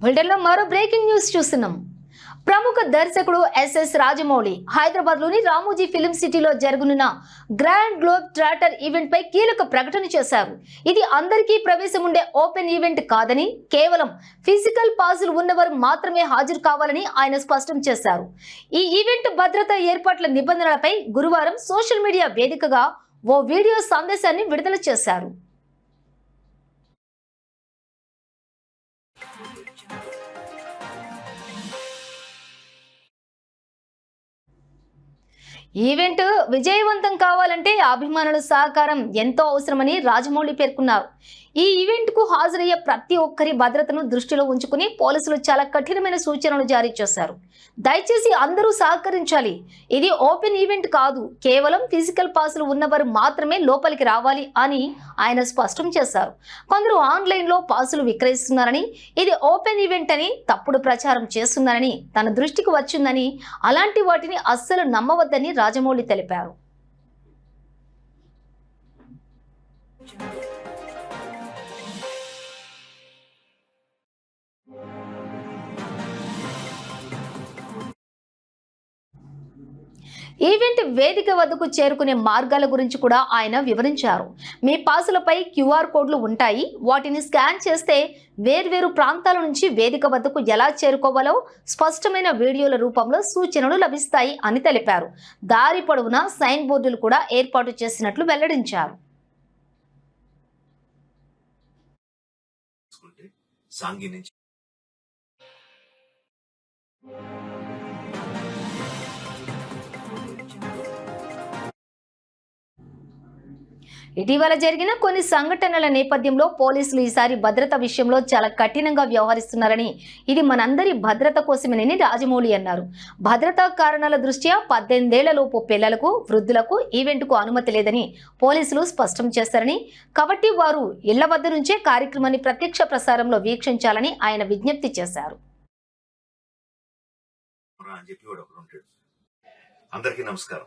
బులెటిన్లో మరో breaking news చూస్తున్నాం. ప్రముఖ దర్శకుడు ఎస్ఎస్ రాజమౌళి హైదరాబాద్లోని రామోజీ ఫిలిం సిటీలో జరగనున్న గ్రాండ్ గ్లోబ్ ట్రాటర్ ఈవెంట్ పై కీలక ప్రకటన చేశారు. ఇది అందరికీ ప్రవేశం ఉండే ఓపెన్ ఈవెంట్ కాదని కేవలం ఫిజికల్ పాసులు ఉన్నవారు మాత్రమే హాజరు కావాలని ఆయన స్పష్టం చేశారు. ఈ ఈవెంట్ భద్రతా ఏర్పాట్ల నిబంధనలపై గురువారం సోషల్ మీడియా వేదికగా ఓ వీడియో సందేశాన్ని విడుదల చేశారు. ఈవెంట్ విజయవంతం కావాలంటే అభిమానుల సహకారం ఎంతో అవసరమని రాజమౌళి పేర్కొన్నారు. ఈ ఈవెంట్కు హాజరయ్యే ప్రతి ఒక్కరి భద్రతను దృష్టిలో ఉంచుకుని పోలీసులు చాలా కఠినమైన సూచనలు జారీ చేశారు. దయచేసి అందరూ సహకరించాలి. ఇది ఓపెన్ ఈవెంట్ కాదు. కేవలం ఫిజికల్ పాసులు ఉన్నవారు మాత్రమే లోపలికి రావాలి అని ఆయన స్పష్టం చేశారు. కొందరు ఆన్లైన్లో పాసులు విక్రయిస్తున్నారని ఇది ఓపెన్ ఈవెంట్ అని తప్పుడు ప్రచారం చేస్తున్నారని తన దృష్టికి వచ్చిందని అలాంటి వాటిని అస్సలు నమ్మవద్దని రాజమౌళి తెలిపారు. ఈవెంట్ వేదిక వద్దకు చేరుకునే మార్గాల గురించి కూడా ఆయన వివరించారు. మీ పాసులపై క్యూఆర్ కోడ్లు ఉంటాయి. వాటిని స్కాన్ చేస్తే వేర్వేరు ప్రాంతాల నుంచి వేదిక వద్దకు ఎలా చేరుకోవాలో స్పష్టమైన వీడియోల రూపంలో సూచనలు లభిస్తాయి అని తెలిపారు. దారి పొడవునా సైన్ బోర్డులు కూడా ఏర్పాటు చేసినట్లు వెల్లడించారు. సాంగి నుంచి ఇటీవల జరిగిన కొన్ని సంఘటనల నేపథ్యంలో పోలీసులు ఈసారి భద్రత విషయంలో చాలా కఠినంగా వ్యవహరిస్తున్నారని ఇది మనందరి భద్రత కోసమేనని రాజమౌళి అన్నారు. భద్రతా కారణాల దృష్ట్యా పద్దెనిమిదేళ్ళలోపు పిల్లలకు వృద్ధులకు ఈవెంట్కు అనుమతి లేదని పోలీసులు స్పష్టం చేశారని కాబట్టి వారు ఇళ్ళ వద్ద నుంచే కార్యక్రమాన్ని ప్రత్యక్ష ప్రసారంలో వీక్షించాలని ఆయన విజ్ఞప్తి చేశారు. అందరికీ నమస్కారం.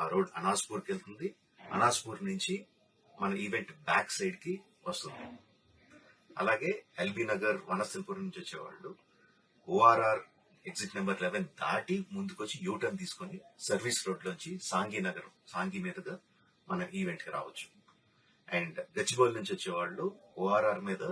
ఆ రోడ్ అనాస్పూర్కి వెళ్తుంది. అనాస్పూర్ నుంచి మన ఈవెంట్ బ్యాక్ సైడ్కి వస్తుంది. అలాగే ఎల్బీ నగర్ వనస్థలపురం నుంచి వచ్చేవాళ్ళు ఓఆర్ఆర్ ఎగ్జిట్ నెంబర్ లెవెన్ దాటి ముందుకొచ్చి యూటర్న్ తీసుకొని సర్వీస్ రోడ్ లోంచి సాంగి నగర్ సాంగి మీదుగా మన ఈవెంట్కి రావచ్చు. అండ్ గచ్చిబౌలి నుంచి వచ్చేవాళ్ళు ఓఆర్ఆర్ మీద